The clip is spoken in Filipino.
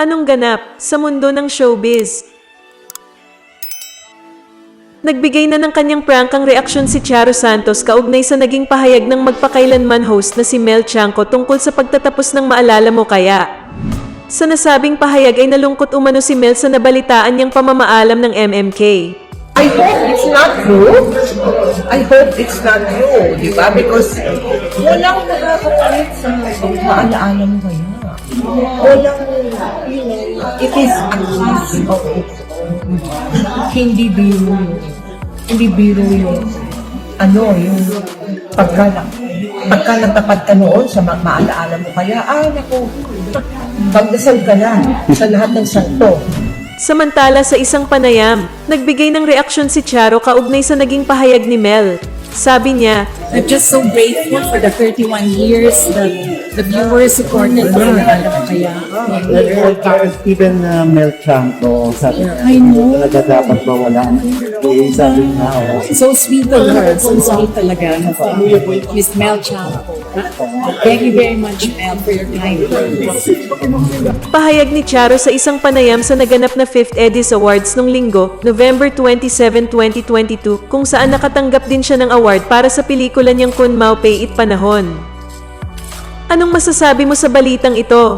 Anong ganap sa mundo ng showbiz? Nagbigay na ng kanyang prangkang reaksyon si Charo Santos kaugnay sa naging pahayag ng magpakailanman host na si Mel Chanco tungkol sa pagtatapos ng Maalala Mo Kaya. Sa nasabing pahayag ay nalungkot umano si Mel sa nabalitaan niyang pamamaalam ng MMK. I hope it's not true. I hope it's not true, di ba? Because walang nakakapalit sa maalaala mo kaya. Walang, you know, it is a class of hindi biro yun. Hindi biro yung ano, yung pagka, pagka natapat ka noon sa ma- maalaala mo kaya, ah, naku, pagdasal ka na sa lahat ng santo. Samantala sa isang panayam, nagbigay ng reaksyon si Charo kaugnay sa naging pahayag ni Mel. Sabi niya, I'm just so grateful for the 31 years that the viewers supported ko kaya. Even uh, Mel Chanco, sabi niya, I know. talaga dapat mawala. Eh, sabi niya, oh, So sweet of her. So sweet talaga. Miss Mel Chanco. Thank you very much, Mel, for your kind words. Pahayag ni Charo sa isang panayam sa naganap na 5th Edis Awards nung linggo, November 27, 2022, kung saan nakatanggap din siya ng award para sa pelikula niyang Kun Mau Pay It Panahon. Anong masasabi mo sa balitang ito?